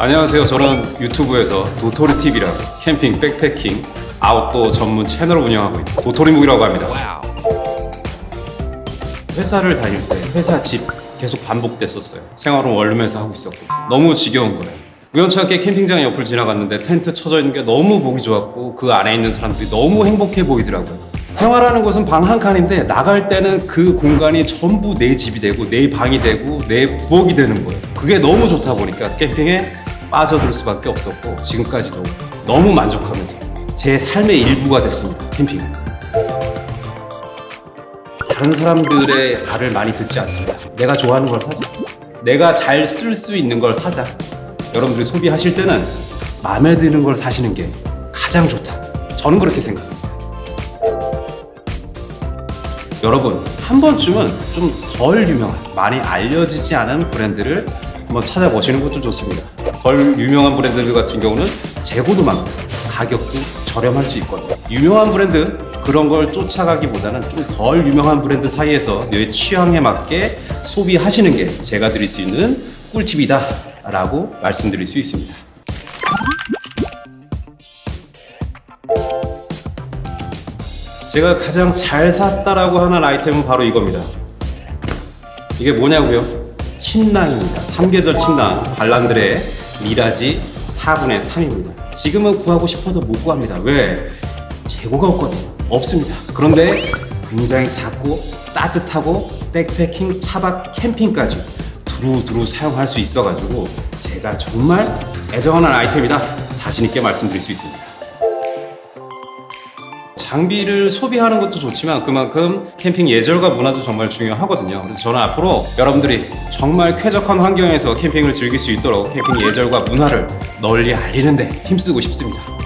안녕하세요. 저는 유튜브에서 도토리 TV라는 캠핑, 백패킹, 아웃도어 전문 채널을 운영하고 있는 도토리묵이라고 합니다. 회사를 다닐 때 회사 집 계속 반복됐었어요. 생활은 원룸에서 하고 있었고 너무 지겨운 거예요. 우연찮게 캠핑장 옆을 지나갔는데 텐트 쳐져 있는 게 너무 보기 좋았고 그 안에 있는 사람들이 너무 행복해 보이더라고요. 생활하는 곳은 방 한 칸인데 나갈 때는 그 공간이 전부 내 집이 되고 내 방이 되고 내 부엌이 되는 거예요. 그게 너무 좋다 보니까 캠핑에 빠져들 수밖에 없었고 지금까지도 너무 만족하면서 제 삶의 일부가 됐습니다. 캠핑은. 다른 사람들의 말을 많이 듣지 않습니다. 내가 좋아하는 걸 사자. 내가 잘 쓸 수 있는 걸 사자. 여러분들이 소비하실 때는 마음에 드는 걸 사시는 게 가장 좋다. 저는 그렇게 생각합니다. 여러분, 한 번쯤은 좀 덜 유명한, 많이 알려지지 않은 브랜드를 한번 찾아보시는 것도 좋습니다. 덜 유명한 브랜드 같은 경우는 재고도 많고 가격도 저렴할 수 있거든요. 유명한 브랜드 그런 걸 쫓아가기보다는 좀 덜 유명한 브랜드 사이에서 내 취향에 맞게 소비하시는 게 제가 드릴 수 있는 꿀팁이다라고 말씀드릴 수 있습니다. 제가 가장 잘 샀다라고 하는 아이템은 바로 이겁니다. 이게 뭐냐고요? 침낭입니다. 3계절 침낭 발란드레 미라지 4분의 3입니다. 지금은 구하고 싶어도 못 구합니다. 왜? 재고가 없거든요. 없습니다. 그런데 굉장히 작고 따뜻하고 백패킹, 차박, 캠핑까지 두루두루 사용할 수 있어가지고 제가 정말 애정하는 아이템이다. 자신있게 말씀드릴 수 있습니다. 장비를 소비하는 것도 좋지만 그만큼 캠핑 예절과 문화도 정말 중요하거든요. 그래서 저는 앞으로 여러분들이 정말 쾌적한 환경에서 캠핑을 즐길 수 있도록 캠핑 예절과 문화를 널리 알리는데 힘쓰고 싶습니다.